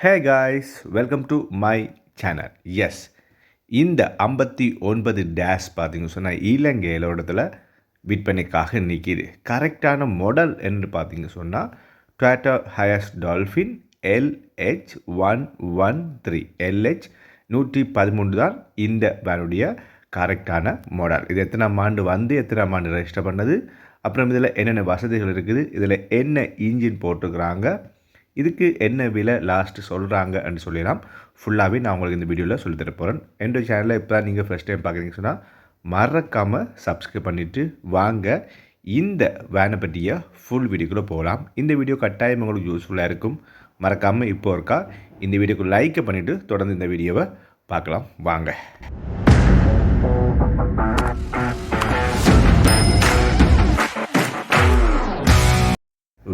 Hey guys welcome to my channel yes இந்த ஐம்பத்தி ஒன்பது டேஷ் பார்த்தீங்கன்னு சொன்னால் இலங்கையிலோடத்தில் விற்பனைக்காக நிற்கிது கரெக்டான மாடல் என்று பார்த்தீங்க சொன்னால் Toyota Hiace Dolphin LH one one three LH நூற்றி பதிமூன்று தான் இந்த வேனுடைய கரெக்டான மாடல் இது எத்தனாம் ஆண்டு வந்து எத்தனாம் ஆண்டு ரெஜிஸ்டர் பண்ணது அப்புறம் இதில் என்னென்ன வசதிகள் இருக்குது இதில் என்ன இன்ஜின் போட்டுக்கிறாங்க இதுக்கு என்ன விலை லாஸ்ட்டு சொல்கிறாங்கன்னு சொல்லிடலாம். ஃபுல்லாகவே நான் உங்களுக்கு இந்த வீடியோவில் சொல்லி தர போகிறேன் என்னோடய சேனலில் இப்போ தான் நீங்கள் ஃபஸ்ட் டைம் பார்க்குறீங்க சொன்னால் மறக்காமல் சப்ஸ்கிரைப் பண்ணிவிட்டு வாங்க. இந்த வேனை பற்றிய ஃபுல் வீடியோக்குள்ளே போகலாம். இந்த வீடியோ கட்டாயம் உங்களுக்கு யூஸ்ஃபுல்லாக இருக்கும். மறக்காமல் இப்போ இருக்கா? இந்த வீடியோக்கு லைக்கை பண்ணிவிட்டு தொடர்ந்து இந்த வீடியோவை பார்க்கலாம் வாங்க.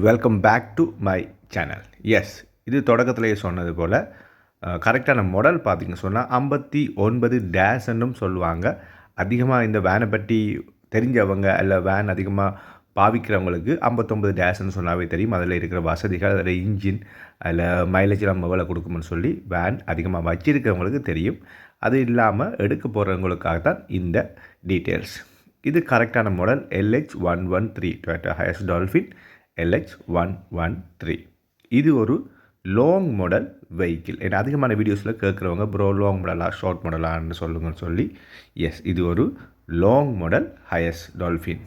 Welcome back to my channel yes இது தொடக்கத்திலேயே சொன்னது போல் கரெக்டான மாடல் பார்த்தீங்க சொன்னால் ஐம்பத்தி ஒன்பது டேஸ்ன்னும் சொல்லுவாங்க. அதிகமாக இந்த வேனை பற்றி தெரிஞ்சவங்க இல்லை வேன் அதிகமாக பாவிக்கிறவங்களுக்கு ஐம்பத்தொம்பது டேஸ்ன்னு சொன்னாவே தெரியும். அதில் இருக்கிற வசதிகள் அதில் இன்ஜின் அதில் மைலேஜ் நம்ம எவ்வளோ கொடுக்கும்னு சொல்லி வேன் அதிகமாக வச்சிருக்கிறவங்களுக்கு தெரியும். அது இல்லாமல் எடுக்க போகிறவங்களுக்காக தான் இந்த டீட்டெயில்ஸ் இது கரெக்டான model LH one one three Toyota Hiace Dolphin LH one one three இது ஒரு லாங் மாடல் வெஹிக்கிள் ஏன்னா அதிகமான வீடியோஸில் கேட்குறவங்க ப்ரோ லாங் மாடலா ஷார்ட் மாடலான்னு சொல்லுங்கன்னு சொல்லி எஸ் இது ஒரு லாங் மாடல் ஹையஸ் டால்ஃபின்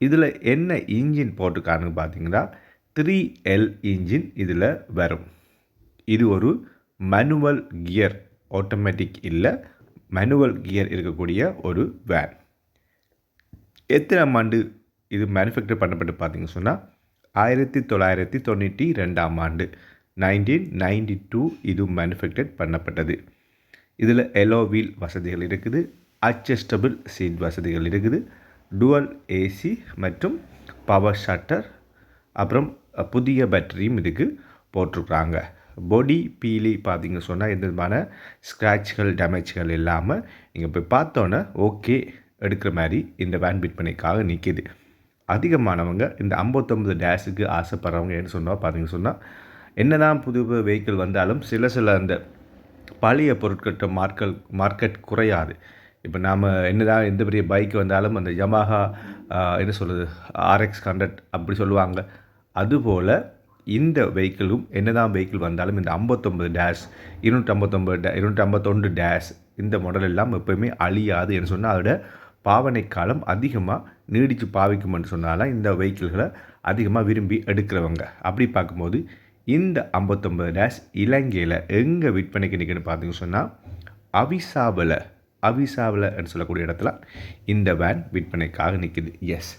இதில் என்ன இன்ஜின் போட்டிருக்காருன்னு பார்த்தீங்கன்னா த்ரீ எல் இன்ஜின் இதில் வரும். இது ஒரு மேனுவல் கியர் ஆட்டோமேட்டிக் இல்லை மேனுவல் கியர் இருக்கக்கூடிய ஒரு வேன் எத்தனை ஆண்டு இது மேனுஃபேக்சர் பண்ணப்பட்டு பார்த்தீங்க சொன்னால் ஆயிரத்தி தொள்ளாயிரத்தி தொண்ணூற்றி ரெண்டாம் ஆண்டு நைன்டீன் நைன்டி டூ இது மேனுஃபேக்சர் பண்ணப்பட்டது. இதில் எலோ வீல் வசதிகள் இருக்குது அட்ஜஸ்டபிள் சீட் வசதிகள் இருக்குது டுவல் ஏசி மற்றும் பவர் ஷட்டர் அப்புறம் புதிய பேட்டரியும் இதுக்கு போட்டிருக்குறாங்க. பொடி பீலி பார்த்தீங்க சொன்னால் எந்த விதமான ஸ்க்ராட்ச்கள் டேமேஜ்கள் இல்லாமல் நீங்கள் போய் பார்த்தோன்னே ஓகே எடுக்கிற மாதிரி இந்த வேன் விற்பனைக்காக நிற்கிது அதிகமானவங்க இந்த ஐம்பத்தொம்பது டேஷுக்கு ஆசைப்படுறவங்க என்ன சொன்னால் பார்த்தீங்க சொன்னால் என்ன தான் புது புது வெஹிக்கிள் வந்தாலும் சில சில அந்த பழைய பொருட்கள்கிட்ட மார்க்கல் மார்க்கெட் குறையாது. இப்போ நாம் என்ன தான் எந்த பெரிய பைக் வந்தாலும் அந்த யமாஹா என்ன சொல்கிறது ஆர்எக்ஸ் ஹண்ட்ரட் அப்படி சொல்லுவாங்க. அதுபோல் இந்த வெஹிக்கிளும் என்ன தான் வெஹிக்கிள் வந்தாலும் இந்த ஐம்பத்தொம்பது டேஷ் இருநூற்றி ஐம்பத்தொம்பது டே இருநூற்றி ஐம்பத்தொன்று டேஷ் இந்த மாடல் எல்லாம் எப்போயுமே அழியாது என்று சொன்னால் அதோட பாவனை காலம் அதிகமாக நீடித்து பாவிக்கும்னு சொன்னாலும் இந்த வெஹிக்கிள்களை அதிகமாக விரும்பி எடுக்கிறவங்க. அப்படி பார்க்கும்போது இந்த ஐம்பத்தொம்பது டேஷ் இலங்கையில் எங்கே விற்பனைக்கு நிற்கணும்னு பார்த்தீங்கன்னு சொன்னால் அவிசாவில் அவிசாவில்னு சொல்லக்கூடிய இடத்துல இந்த வேன் விற்பனைக்காக நிற்கிது எஸ்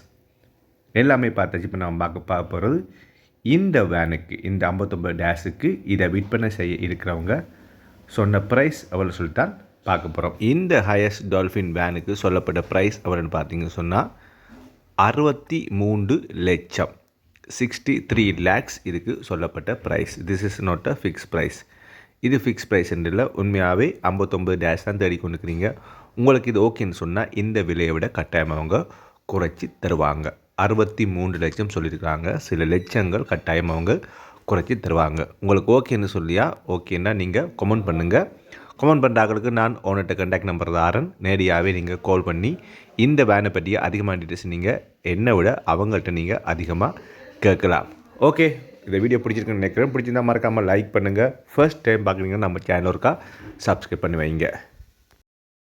எல்லாமே பார்த்தாச்சு. இப்போ நம்ம பார்க்க பார்க்க போகிறது இந்த வேனுக்கு இந்த ஐம்பத்தொம்பது டேஸுக்கு இதை விற்பனை செய்ய இருக்கிறவங்க சொன்ன ப்ரைஸ் எவ்வளோ சொல்லித்தான் பார்க்க போகிறோம் இந்த ஹையஸ்ட் டால்ஃபின் வேனுக்கு சொல்லப்பட்ட ப்ரைஸ் அப்படின்னு பார்த்தீங்க சொன்னால் அறுபத்தி மூன்று லட்சம். சிக்ஸ்டி த்ரீ லேக்ஸ் இதுக்கு சொல்லப்பட்ட price this is not a fix price இது ஃபிக்ஸ் ப்ரைஸ் இல்லை உண்மையாகவே ஐம்பத்தொம்பது டேஷ் தான் தேடி கொண்டுக்கிறீங்க உங்களுக்கு இது ஓகேன்னு சொன்னால் இந்த விலையை விட கட்டாயம் அவங்க குறைச்சி தருவாங்க. அறுபத்தி மூன்று லட்சம் சொல்லியிருக்காங்க சில லட்சங்கள் கட்டாயம் அவங்க குறைச்சி தருவாங்க. உங்களுக்கு ஓகேன்னு சொல்லியா? ஓகேன்னா நீங்கள் கமெண்ட் பண்ணுங்கள் கமெண்ட் பண்ணுறாங்களுக்கு நான் ஓனர்கிட்ட கண்டாக்ட் நம்பர் தாரன் நேரடியாகவே நீங்கள் கால் பண்ணி இந்த வேனை பற்றிய அதிகமாக டீட்டெயில்ஸ் நீங்கள் என்னை விட அவங்கள்ட்ட நீங்கள் அதிகமாக கேட்கலாம். ஓகே இந்த வீடியோ பிடிச்சிருக்குன்னு நினைக்கிறேன். பிடிச்சிருந்தா மறக்காமல் லைக் பண்ணுங்கள் ஃபர்ஸ்ட் டைம் பார்க்குறீங்கன்னா நம்ம சேனல் இருக்கா சப்ஸ்கிரைப் பண்ணி வைங்க.